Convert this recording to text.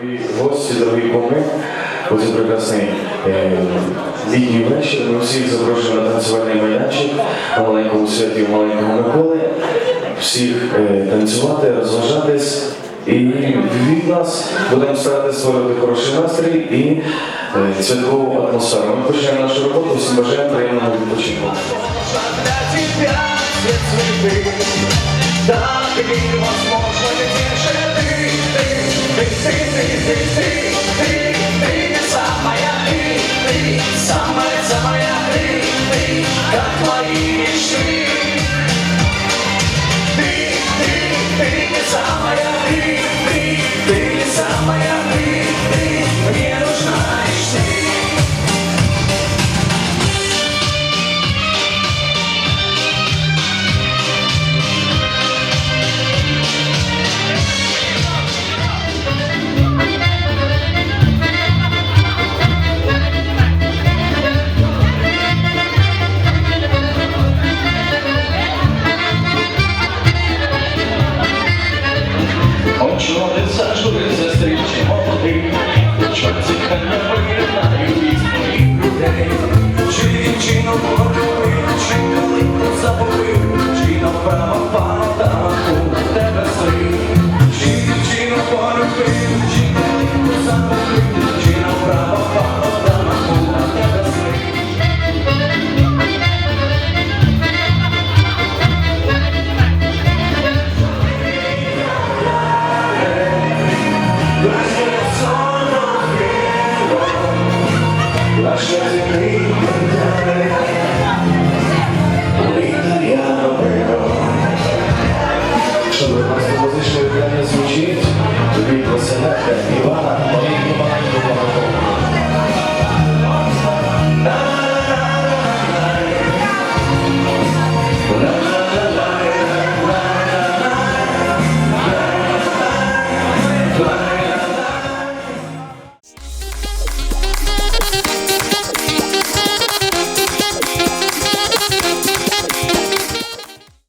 Дорогі гості, дорогі куми, у цей прекрасний е, літній вечір ми всіх запрошуємо на танцювальний майданчик на маленькому святі у маленького Миколи. Всіх е, танцювати, розважатись. І від нас будемо старатися створити хороший настрій і е, святкову атмосферу. Ми почнемо нашу роботу, всім бажаємо приємного відпочинку. Так Take it, take it, take it, it, it. Let's let it. ご覧のとおり。